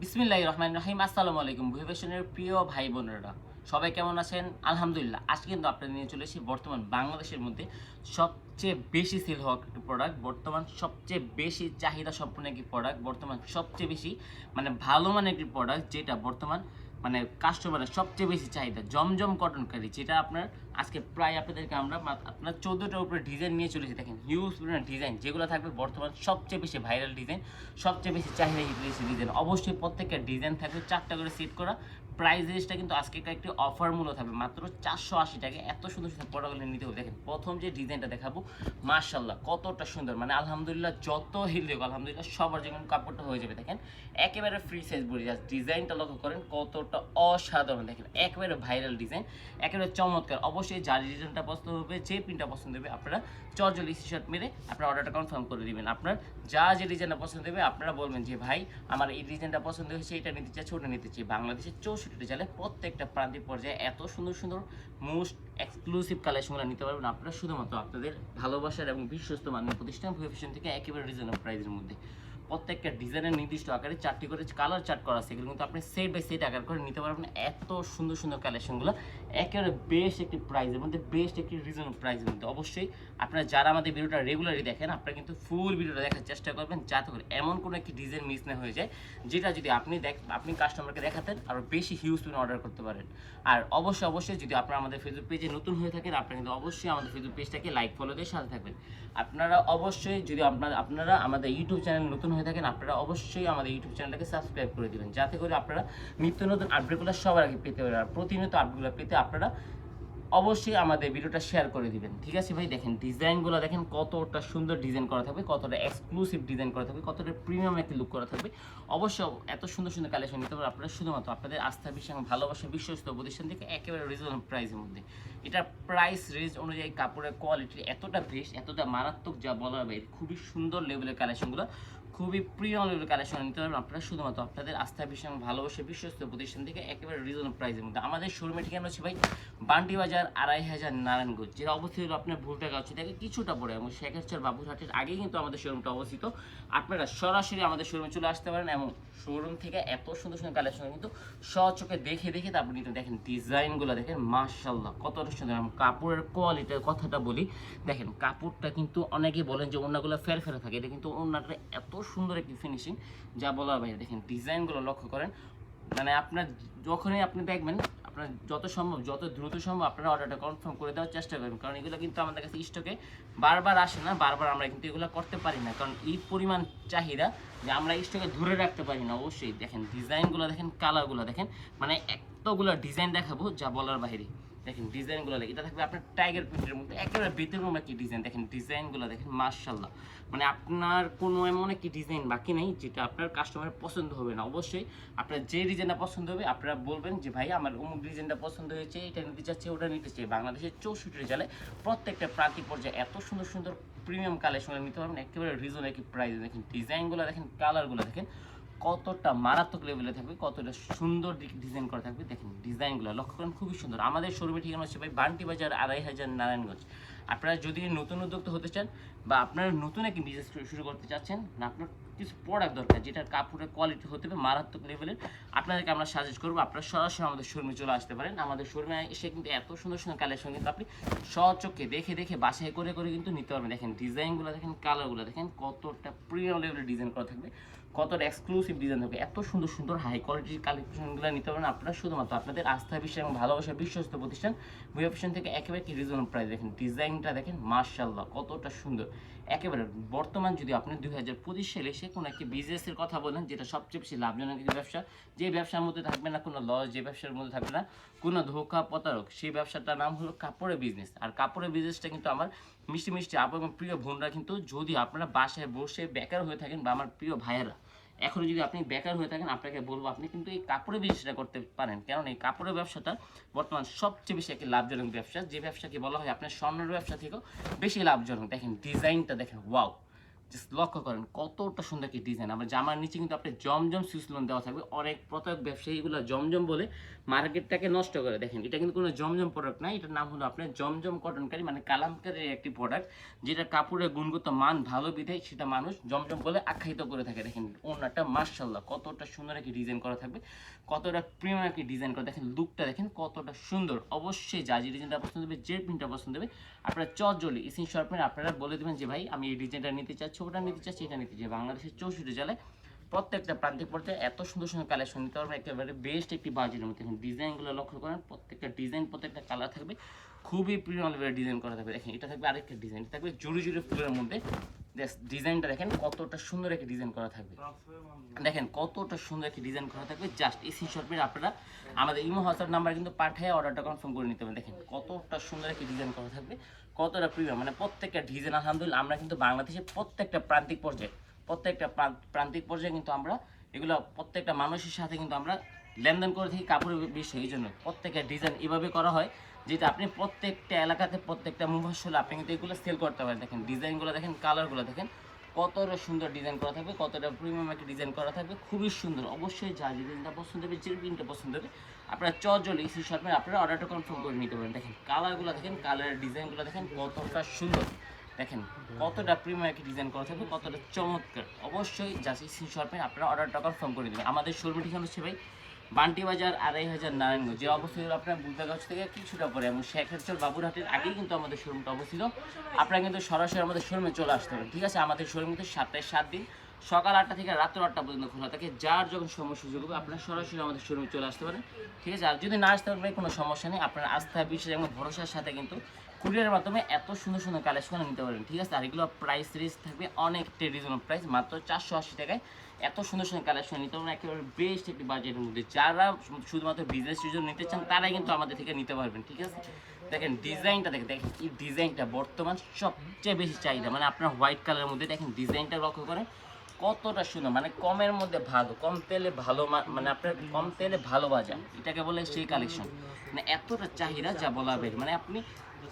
বিসমিল্লাহ রহমান রহিম আসসালামু আলাইকুম ভুইভেশনের প্রিয় ভাই বোনেরা। সবাই কেমন আছেন? আলহামদুলিল্লাহ আজকে কিন্তু আপনাদের নিয়ে চলে এসেছি বর্তমান বাংলাদেশের মধ্যে সবচেয়ে বেশি সেল হওয়া একটি প্রোডাক্ট বর্তমান সবচেয়ে বেশি চাহিদা সম্পন্ন একটি প্রোডাক্ট বর্তমান সবচেয়ে বেশি মানে ভালো মানের একটি প্রোডাক্ট যেটা বর্তমান মানে কাস্টমারের সবচেয়ে বেশি চাহিদা জমজম কটন কারি যেটা আপনার আজকে প্রায় আপনাদেরকে আমরা আপনার চোদ্দোটার উপরে ডিজাইন নিয়ে চলেছি। দেখেন হিউজ ডিজাইন যেগুলো থাকবে বর্তমান সবচেয়ে বেশি ভাইরাল ডিজাইন সবচেয়ে বেশি চাহিদা হিট ডিজাইন অবশ্যই প্রত্যেকটা ডিজাইন থাকবে, চারটা করে সেট করা প্রাইস রেঞ্জটা কিন্তু আজকে একটি অফার মূল্য থাকবে মাত্র চারশো আশি টাকা। এত সুন্দর সুন্দর প্রোডাক্টগুলো নিতে হবে। দেখেন, প্রথম যে ডিজাইনটা দেখাবো মার্শাল্লাহ কতটা সুন্দর। মানে আলহামদুলিল্লাহ যত হিল দেবো আলহামদুলিল্লাহ সবার যেমন কাপড়টা হয়ে যাবে। দেখেন, একেবারে ফ্রি সাইজ বলি জাস্ট ডিজাইনটা লক্ষ্য করেন, কতটা অসাধারণ। দেখেন, একেবারে ভাইরাল ডিজাইন একেবারে চমৎকার। অবশ্যই যার ডিজাইনটা পছন্দ হবে, যে প্রিন্টটা পছন্দ হবে, আপনারা চরজলি শার্ট মেরে আপনার অর্ডারটা কনফার্ম করে দিবেন। আপনার যা যে ডিজাইনটা পছন্দ হবে, আপনারা বলবেন যে, ভাই, আমার এই ডিজাইনটা পছন্দ হয়েছে, এটা নিতে চাচ্ছি ওটা নিতে চাই। বাংলাদেশের চৌষট্টি জেলে প্রত্যেকটা প্রান্তিক পর্যায়ে এত সুন্দর সুন্দর মোস্ট এক্সক্লুসিভ কালেকশনগুলো নিতে পারবেন আপনারা শুধুমাত্র আপনাদের ভালোবাসার এবং বিশ্বস্ত মানের প্রতিষ্ঠান থেকে একেবারে রিজনেবল প্রাইসের মধ্যে। প্রত্যেকটা ডিজাইনের নির্দিষ্ট আকারে চারটি করে কালার চার্ট করা আছে। এগুলো কিন্তু আপনি সেট বাই সেট আকার করে নিতে পারবেন। এত সুন্দর সুন্দর কালেকশনগুলো একেবারে বেস্ট একটি প্রাইজের মধ্যে বেস্ট একটি রিজনেবল প্রাইজের মধ্যে। অবশ্যই আপনারা যারা আমাদের ভিডিওটা রেগুলারলি দেখেন, আপনারা কিন্তু ফুল ভিডিওটা দেখার চেষ্টা করবেন, যাতে করে এমন কোনো একটি ডিজাইন মিস না হয়ে যায়, যেটা যদি আপনি দেখ আপনি কাস্টমারকে দেখাতেন আরও বেশি হিউজ পরিমাণ অর্ডার করতে পারেন। আর অবশ্যই অবশ্যই যদি আপনারা আমাদের ফেসবুক পেজে নতুন হয়ে থাকেন, আপনারা কিন্তু অবশ্যই আমাদের ফেসবুক পেজটাকে লাইক ফলো দিয়ে সাথে থাকবেন। আপনারা অবশ্যই যদি আপনারা আপনারা আমাদের ইউটিউব চ্যানেল নতুন হয়ে থাকেন, আপনারা অবশ্যই আমাদের ইউটিউব চ্যানেলটাকে সাবস্ক্রাইব করে দিবেন। যাতে করে আপনারা নিত্য নতুন আপডেটগুলো সবার আগে পেতে পারেন। আর প্রতিনিয়ত আপডেটগুলো পেতে আপনারা অবশ্যই আমাদের ভিডিওটা শেয়ার করে দিবেন। ঠিক আছে ভাই? দেখেন ডিজাইনগুলো দেখেন কতটা সুন্দর ডিজাইন করা থাকবে, কতটা এক্সক্লুসিভ ডিজাইন করা থাকবে, কতটা প্রিমিয়াম একটি লুক করা থাকবে। অবশ্যই এত সুন্দর সুন্দর কালেকশন নিতে পারবেন আপনারা শুধুমাত্র আপনাদের আস্থা, বিশ্বাস ভালোবাসা, বিশ্বস্ত প্রতিষ্ঠান থেকে একেবারে রিজনেবল প্রাইসের মধ্যে। এটার প্রাইস রেঞ্জ অনুযায়ী কাপড়ের কোয়ালিটি এতটা বেশ, এতটা মারাত্মক যা বলা হবে খুবই সুন্দর লেভেলের কালেকশনগুলো খুবই প্রিয় লেভেলের কালেকশন নিতে পারবেন আপনারা শুধুমাত্র আপনাদের আস্থা এবং ভালোবাসা, বিশ্বস্ত প্রতিষ্ঠান থেকে একেবারে রিজনেবল প্রাইসের মধ্যে। আমাদের শোরুমে ঠিকানা হচ্ছে ভাই বান্টি বাজার আড়াই হাজার নারায়ণগঞ্জ, যেটা অবস্থিত আপনার ভুলটা হচ্ছে থেকে কিছুটা পরে এবং শেখারচর বাবুরহাটের আগেই কিন্তু আমাদের শোরুমটা অবস্থিত। আপনারা সরাসরি আমাদের শোরুমে চলে আসতে পারেন এবং শোরুম থেকে এত সুন্দর সুন্দর কালেকশন কিন্তু সচোখে দেখে দেখে তারপর নিতে দেখেন ডিজাইনগুলো দেখেন মার্শাল্লাহ কতটা সুন্দর এবং কাপড়ের কোয়ালিটির কথাটা বলি। দেখেন কাপড়টা কিন্তু অনেকেই বলেন যে ওনাগুলো ফের ফেরে থাকে, এটা কিন্তু ওনাটা এত সুন্দর একটি ফিনিশিং যা বলার বাইরে দেখেন ডিজাইনগুলো লক্ষ্য করেন। মানে আপনার যখনই আপনি দেখবেন, আপনার যত সম্ভব, যত দ্রুত সম্ভব আপনারা অর্ডারটা কনফার্ম করে দেওয়ার চেষ্টা করবেন। কারণ এগুলো কিন্তু আমাদের কাছে স্টকে বারবার আসে না, বারবার আমরা কিন্তু এগুলো করতে পারি না। কারণ এই পরিমাণ চাহিদা যে আমরা স্টকে ধরে রাখতে পারি না, অবশ্যই। দেখেন ডিজাইনগুলো দেখেন কালারগুলো দেখেন মানে এতগুলো ডিজাইন দেখাবো যা বলার বাইরে। দেখেন ডিজাইনগুলো দেখেন, এটা থাকবে আপনার টাইগার প্রিন্টের মধ্যে, একেবারে ব্যতিক্রম একটি ডিজাইন দেখেন, ডিজাইনগুলো দেখেন মার্শাল্লাহ মানে আপনার কোনো এমন একটি ডিজাইন বাকি নেই যেটা আপনার কাস্টমারের পছন্দ হবে না। অবশ্যই আপনার যে ডিজাইনটা পছন্দ হবে, আপনারা বলবেন যে, ভাই, আমার অমুক ডিজাইনটা পছন্দ হয়েছে, এটা নিতে চাচ্ছি, ওটা নিতে চাই বাংলাদেশের চৌষট্টি জেলায় প্রত্যেকটা প্রান্তিক পর্যায়ে এত সুন্দর সুন্দর প্রিমিয়াম কালেকশন নিতে পারবেন। একেবারে রিজন একটি প্রাইস দেখেন ডিজাইনগুলো দেখেন কালারগুলো দেখেন কতটা মারাত্মক লেভেলে থাকবে, কতটা সুন্দর ডিজাইন করা থাকবে, দেখেন ডিজাইনগুলো লক্ষ্য করেন, খুবই সুন্দর। আমাদের শোরুমে ঠিকানা হচ্ছে ভাই বান্টি বাজার আড়াই হাজার নারায়ণগঞ্জ। আপনারা যদি নতুন উদ্যোক্তা হতে চান বা আপনারা নতুন একটি বিজনেস শুরু করতে চাচ্ছেন, না আপনার কিছু প্রোডাক্ট দরকার, যেটার কাপড়ের কোয়ালিটি হতে হবে মারাত্মক লেভেলের আপনাদেরকে আমরা সাজেস্ট করব, আপনারা সরাসরি আমাদের শোরুমে চলে আসতে পারেন। আমাদের শোরুমে এসে কিন্তু এত সুন্দর সুন্দর কালেকশন কিন্তু আপনি সচক্ষে দেখে দেখে, বাসায় করে করে কিন্তু নিতে পারবেন। দেখেন ডিজাইনগুলো দেখেন কালারগুলো দেখেন কতটা প্রিয় লেভেলের ডিজাইন করা থাকবে। কতটা এক্সক্লুসিভ ডিজাইন থাকবে এত সুন্দর সুন্দর হাই কোয়ালিটির কালেকশনগুলো নিতে পারেন আপনারা শুধুমাত্র আপনাদের আস্থা, বিশ্বাস এবং ভালোবাসার বিশ্বস্ত প্রতিষ্ঠান বই অপশন থেকে একেবারে কি রিজনেবল প্রাইস দেখেন, ডিজাইনটা দেখেন মার্শাল্লাহ কতটা সুন্দর। একেবারে বর্তমান যদি আপনি দুই হাজার পঁচিশ সালে এসে কোনো একটি বিজনেসের কথা বলেন, যেটা সবচেয়ে বেশি লাভজনক একটি ব্যবসা, যে ব্যবসার মধ্যে থাকবে না কোনো লস যে ব্যবসার মধ্যে থাকবে না কোনো ধোকা প্রতারক, সেই ব্যবসাটার নাম হলো কাপড়ের বিজনেস আর কাপড়ের বিজনেসটা কিন্তু আমার মিষ্টি মিষ্টি আপু এবং প্রিয় বোনরা কিন্তু যদি আপনারা বাসায় বসে বেকার হয়ে থাকেন বা আমার প্রিয় ভাইয়েরা এখন যদি আপনি বেকার হয়ে থাকেন, আপনাকে বলব আপনি কিন্তু এই কাপড়ের বিজনেসটা করতে পারেন। কারণ এই কাপড়ের ব্যবসাটা বর্তমান সবচেয়ে বেশি একটি লাভজনক ব্যবসা। যে ব্যবসাকে বলা হয় আপনার স্বর্ণের ব্যবসা থেকেও বেশি লাভজনক। দেখেন, ডিজাইনটা দেখেন, ওয়াও! জাস্ট লক্ষ্য করেন, কতটা সুন্দর কি ডিজাইন আমার জামার নিচে কিন্তু আপনার জমজম সুইচ লোন দেওয়া থাকবে। অনেক প্রত্যেক ব্যবসায়ীগুলো জমজম বলে মার্কেটটাকে নষ্ট করে দেখেন। এটা কিন্তু কোনো জমজম প্রোডাক্ট না, এটার নাম হলো আপনার জমজম কটনকারি মানে কালামকারির একটি প্রোডাক্ট যেটা কাপড়ের গুণগত মান ভালো বিধায় সেটা মানুষ জমজম বলে আখ্যায়িত করে থাকে। দেখেন ওনাটা মার্শাল্লাহ কতটা সুন্দর একটি ডিজাইন করা থাকবে। কতটা প্রিমিয়াম একটি ডিজাইন করা। দেখেন লুকটা দেখেন কতটা সুন্দর। অবশ্যই যা যে ডিজাইনটা পছন্দ হবে, যে প্রিন্টটা পছন্দ হবে, আপনারা চজলি ইসিন শর্পের আপনারা বলে দেবেন যে, ভাই, আমি এই ডিজাইনটা নিতে চাচ্ছি। ওটা নিতে চাই এটা নিতে চাই বাংলাদেশের চৌষট্টি জেলায় প্রত্যেকটা প্রান্তিক পর্যায়ে এত সুন্দর সুন্দর কালেকশন নিতে পারবে একেবারে বেস্ট একটি বাজেটের মধ্যে। দেখেন ডিজাইনগুলো লক্ষ্য করেন, প্রত্যেকটা ডিজাইন প্রত্যেকটা কালার থাকবে। খুবই প্রিয় ডিজাইন করা থাকবে। দেখেন, এটা থাকবে আরেকটা ডিজাইন থাকবে জুড়ি জুড়ি ফুলের মধ্যে ডিজাইনটা দেখেন, কতটা সুন্দর একটি ডিজাইন করা থাকবে। দেখেন, কতটা সুন্দর একটি ডিজাইন করা থাকবে জাস্ট এই স্ক্রিনশটমের আপনারা আমাদের ইমো হোয়াটসঅ্যাপ নাম্বার কিন্তু পাঠিয়ে অর্ডারটা কনফার্ম করে নিতে পারেন। দেখেন, কতটা সুন্দর একটি ডিজাইন করা থাকবে, কতটা প্রিমিয়াম মানে প্রত্যেকটা ডিজাইন আলহামদুলিল্লাহ, আমরা কিন্তু বাংলাদেশের প্রত্যেকটা প্রান্তিক পর্যায়ে, প্রত্যেকটা প্রান- প্রান্তিক পর্যায়ে কিন্তু আমরা এগুলো প্রত্যেকটা মানুষের সাথে কিন্তু আমরা লেনদেন করে থাকি কাপড়ের বিষয়ে, এই জন্য প্রত্যেকটা ডিজাইন এভাবে করা হয়। যেটা আপনি প্রত্যেকটা এলাকাতে প্রত্যেকটা মুভাসল আপনি কিন্তু এগুলো সেল করতে পারেন। দেখেন, ডিজাইনগুলো দেখেন কালারগুলো দেখেন, কতটা সুন্দর ডিজাইন করা থাকবে, কতটা প্রিমিয়াম একটা ডিজাইন করা থাকবে, খুবই সুন্দর। অবশ্যই যা ডিজাইনটা পছন্দ হবে, যে প্রিন্টটা পছন্দ হবে, আপনারা চজল ইসি শর্টে আপনারা অর্ডারটা কনফার্ম করে নিতে পারেন। দেখেন কালারগুলো দেখেন কালারের ডিজাইনগুলো দেখেন, কতটা সুন্দর। দেখেন, কতটা প্রিমিয়াম একটা ডিজাইন করা থাকবে, কতটা চমৎকার। অবশ্যই জাস্ট ইসি শর্টে আপনারা অর্ডারটা কনফার্ম করে দেবেন। আমাদের শোরুম ঠিকানা হচ্ছে ভাই বান্টি বাজার, আড়াই হাজার নারায়ণগঞ্জ। যে অবস্থিত আপনার বুলদাগাছ থেকে কিছুটা পরে এবং শেখারচল বাবুরহাটের আগেই কিন্তু আমাদের শোরুমটা অবস্থিত। আপনারা কিন্তু সরাসরি আমাদের শোরুমে চলে আসতে পারেন, ঠিক আছে? আমাদের শোরুম কিন্তু সাতটায় সাত দিন, সকাল আটটা থেকে রাত্র আটটা পর্যন্ত খোলা থাকে। যার যখন সময় সুযোগ হবে, আপনারা সরাসরি আমাদের শোরুমে চলে আসতে পারেন, ঠিক আছে? আর যদি না আসতে পারেন, কোনো সমস্যা নেই। আপনার আস্থা, বিশ্বাস এবং ভরসার সাথে কিন্তু কুরিয়ারের মাধ্যমে এত সুন্দর সুন্দর কালেকশন নিতে পারেন, ঠিক আছে? আর এগুলো প্রাইস রেঞ্জ থাকবে অনেকটা রিজনেবল প্রাইস মাত্র চারশো আশি টাকায় এত সুন্দর সুন্দর কালেকশন নিতে পারবেন, একেবারে বেস্ট একটি বাজেটের মধ্যে। যারা শুধুমাত্র বিজনেস জন্য নিতে চান, তারাই কিন্তু আমাদের থেকে নিতে পারবেন, ঠিক আছে? দেখেন ডিজাইনটা দেখেন দেখেন এই ডিজাইনটা বর্তমান সবচেয়ে বেশি চাহিদা মানে আপনার হোয়াইট কালারের মধ্যে দেখেন ডিজাইনটা লক্ষ্য করেন, কতটা সুন্দর মানে কমের মধ্যে ভালো, কম তেলে ভালো মানে আপনার কম তেলে ভালো বাজার, এটাকে বলে সেই কালেকশন মানে এতটা চাহিদা যা বলা বের মানে আপনি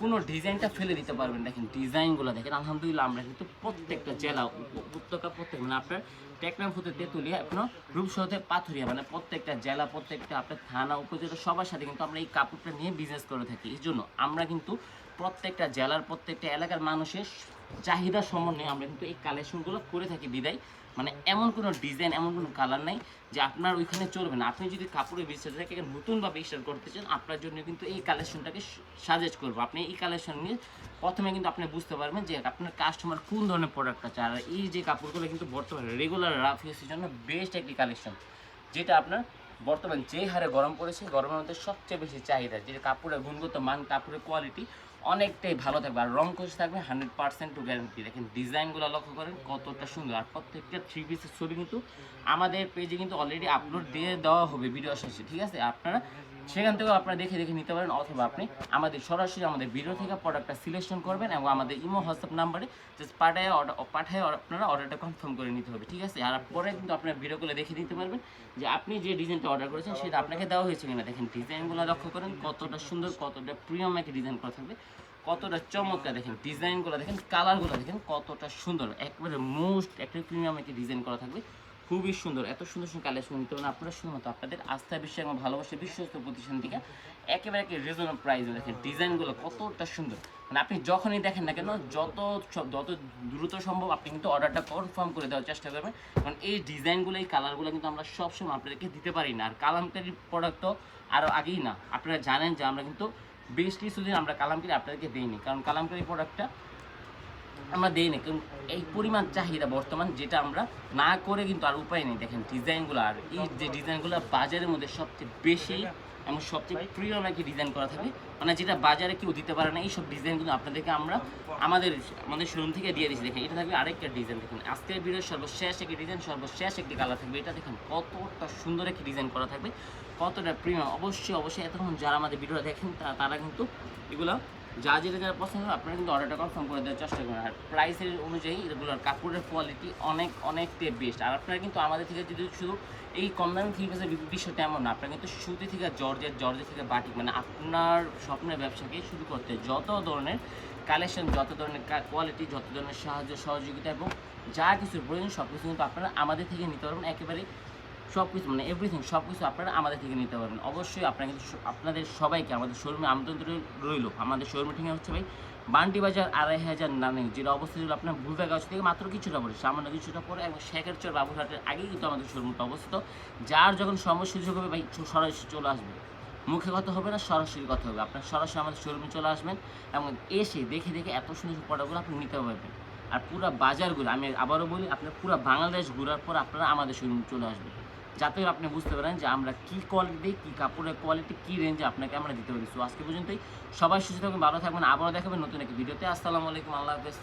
কোনো ডিজাইনটা ফেলে দিতে পারবেন। দেখেন, ডিজাইনগুলো দেখেন, আলহামদুলিল্লাহ আমরা কিন্তু প্রত্যেকটা জেলা, উপত্যকা, প্রত্যেক মানে আপনার টেকনাম হতে তেঁতুলিয়া, এখনও রূপসহতে পাথরিয়া মানে প্রত্যেকটা জেলা, প্রত্যেকটা আপনার থানা, উপজেলা, সবার সাথে কিন্তু আমরা এই কাপড়টা নিয়ে বিজনেস করে থাকি। এই জন্য আমরা কিন্তু প্রত্যেকটা জেলার, প্রত্যেকটা এলাকার মানুষের চাহিদা সমন্বয়ে আমরা কিন্তু এই কালেকশনগুলো করে থাকি বিদায় মানে এমন কোনো ডিজাইন এমন কোনো কালার নাই যে আপনার ওইখানে চলবে না। আপনি যদি কাপড়ের থাকে নতুনভাবে স্টার্ট করতে চান, আপনার জন্য কিন্তু এই কালেকশনটাকে সাজেস্ট করব। আপনি এই কালেকশন নিয়ে প্রথমে কিন্তু আপনি বুঝতে পারবেন যে আপনার কাস্টমার কোন ধরনের প্রোডাক্টটা চায়। আর এই যে কাপড়গুলো কিন্তু বর্তমানে রেগুলার রাফ ইউজের জন্য বেস্ট একটি কালেকশন যেটা আপনার বর্তমান যে হারে গরম পড়েছে গরমের মধ্যে সবচেয়ে বেশি চাহিদা, যে কাপড়ের গুণগত মান, কাপড়ের কোয়ালিটি অনেকটাই ভালো থাকবে। আর রং কোচ থাকবে হান্ড্রেড পার্সেন্ট টু গ্যারান্টি দেখেন ডিজাইনগুলো লক্ষ্য করেন, কতটা সুন্দর। আর প্রত্যেকটা থ্রি পিসের ছবি কিন্তু আমাদের পেজে কিন্তু অলরেডি আপলোড দিয়ে দেওয়া হবে ভিডিও শেষে, ঠিক আছে? আপনারা সেখান থেকেও আপনারা দেখে দেখে নিতে পারেন, অথবা আপনি আমাদের সরাসরি আমাদের ভিডিও থেকে প্রোডাক্টটা সিলেকশন করবেন এবং আমাদের ইমো হোয়াটসঅ্যাপ নাম্বারে জাস্ট পাঠায় অর্ডার পাঠায় আপনারা অর্ডারটা কনফার্ম করে নিতে হবে, ঠিক আছে? আর পরে কিন্তু আপনার ভিডিওগুলো দেখে নিতে পারবেন যে আপনি যে ডিজাইনটা অর্ডার করেছেন সেটা আপনাকে দেওয়া হয়েছে কিনা। দেখেন ডিজাইনগুলো লক্ষ্য করেন, কতটা সুন্দর, কতটা প্রিয়ম একটা ডিজাইন করা থাকবে, কতটা চমৎকার। দেখেন ডিজাইনগুলো দেখেন কালারগুলো দেখেন কতটা সুন্দর, একবারে মোস্ট একটা প্রিমিয়াম একটা ডিজাইন করা থাকবে। খুবই সুন্দর, এত সুন্দর সুন্দর কালেকশন নিতে পারেন আপনারা শুধুমাত্র আপনাদের আস্থা, বিশ্বাস এবং ভালোবাসা, বিশ্বস্ত প্রতিষ্ঠান থেকে একেবারে একটা রিজনেবল প্রাইস দেখেন ডিজাইনগুলো কতটা সুন্দর। মানে আপনি যখনই দেখেন না কেন, যত সব- যত দ্রুত সম্ভব আপনি কিন্তু অর্ডারটা কনফার্ম করে দেওয়ার চেষ্টা করবেন। কারণ এই ডিজাইনগুলো, এই কালারগুলো কিন্তু আমরা সবসময় আপনাদেরকে দিতে পারি না। আর কালামকারি প্রোডাক্ট তো আরও আগেই না। আপনারা জানেন যে আমরা কিন্তু বেশ কিছুদিন আমরা কালামকারি আপনাদেরকে দিইনি। কারণ কালামকারি প্রোডাক্টটা আমরা দিই না কিন্তু এই পরিমাণ চাহিদা বর্তমান যেটা আমরা না করে কিন্তু আর উপায় নেই। দেখেন ডিজাইনগুলো আর এই যে ডিজাইনগুলো বাজারের মধ্যে সবচেয়ে বেশি এবং সবচেয়ে প্রিয় নাকি ডিজাইন করা থাকে মানে যেটা বাজারে কেউ দিতে পারে না, এইসব ডিজাইনগুলো আপনাদেরকে আমরা আমাদের আমাদের শোরুম থেকে দিয়ে দিচ্ছি দেখেন, এটা থাকবে আরেকটা ডিজাইন। দেখেন, আজকের ভিডিওর সর্বশেষ একটি ডিজাইন, সর্বশেষ একটি কালার থাকবে। এটা দেখেন, কতটা সুন্দর একটি ডিজাইন করা থাকবে। কতটা প্রিমিয়াম অবশ্যই অবশ্যই এতক্ষণ যারা আমাদের ভিডিওটা দেখেন তারা কিন্তু এগুলো যা যেটা যারা পছন্দ আপনারা কিন্তু অর্ডারটা কনফার্ম করে দেওয়ার চেষ্টা করেন। আর প্রাইসের অনুযায়ী এগুলোর কাপড়ের কোয়ালিটি অনেক অনেকটাই বেস্ট আর আপনারা কিন্তু আমাদের থেকে যদি শুধু এই কম দামি থ্রি পিসের বিষয়টা এমন না, আপনারা কিন্তু সুতি থেকে জর্জের জর্জের থেকে বাটিক মানে আপনার স্বপ্নের ব্যবসাকে শুরু করতে যত ধরনের কালেকশন যত ধরনের কোয়ালিটি যত ধরনের সাহায্য, সহযোগিতা এবং যা কিছু প্রয়োজন সব কিছু কিন্তু আপনারা আমাদের থেকে নিতে পারবেন। একেবারে সব কিছু মানে এভরিথিং সব কিছু আপনারা আমাদের থেকে নিতে পারবেন। অবশ্যই আপনারা কিন্তু আপনাদের সবাইকে, আমাদের শোরুমে আমন্ত্রণ রইল। আমাদের শোরুমের ঠিকানা হচ্ছে ভাই বান্টি বাজার আড়াই হাজার নামে, যেটা অবস্থিত হলো আপনার ভুলভা থেকে মাত্র কিছুটা পরে, সামান্য কিছুটা পরে এবং শেখের চর বাবুঘাটের আগেই কিন্তু আমাদের শোরুমটা অবস্থিত। যার যখন সময় সুযোগ হবে ভাই সরাসরি চলে আসবে। মুখে কথা হবে না, সরাসরি কথা হবে। আপনার সরাসরি আমাদের শোরুমে চলে আসবেন এবং এসে দেখে দেখে এত সুন্দর প্রোডাক্টগুলো আপনি নিতে পারবেন। আর পুরো বাজারগুলো, আমি আবারও বলি, আপনার পুরো বাংলাদেশ ঘোরার পর আপনারা আমাদের শোরুমে চলে আসবেন। যাতে আপনি বুঝতে পারেন যে আমরা কী কোয়ালিটি কী কাপড়ের কোয়ালিটি কী রেঞ্জে আপনাকে আমরা দিতে পারি। সো আজকে পর্যন্তই। সবাই সুস্থ থাকবেন ভালো থাকবেন। আবারও দেখাবেন নতুন একটি ভিডিওতে আসসালামু আলাইকুম, আল্লাহ হাফেজ।